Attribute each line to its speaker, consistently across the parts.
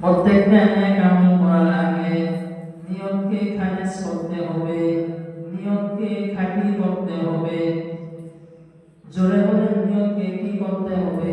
Speaker 1: প্রত্যেকটা এক কাম করার লাগে? নিয়মকে খারিজ করতে হবে, নিয়তকে খাটি করতে হবে। জোরে বলে নিয়মকে কি করতে হবে?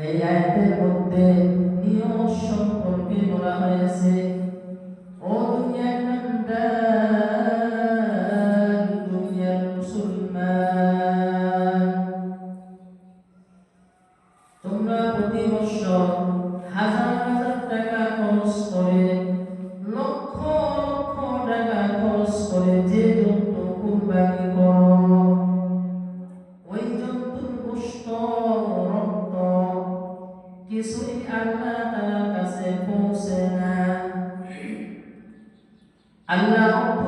Speaker 1: এই আয়াতের মধ্যে নিয়ম সম্পর্কে বলা হয়েছে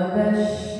Speaker 1: Bangladesh,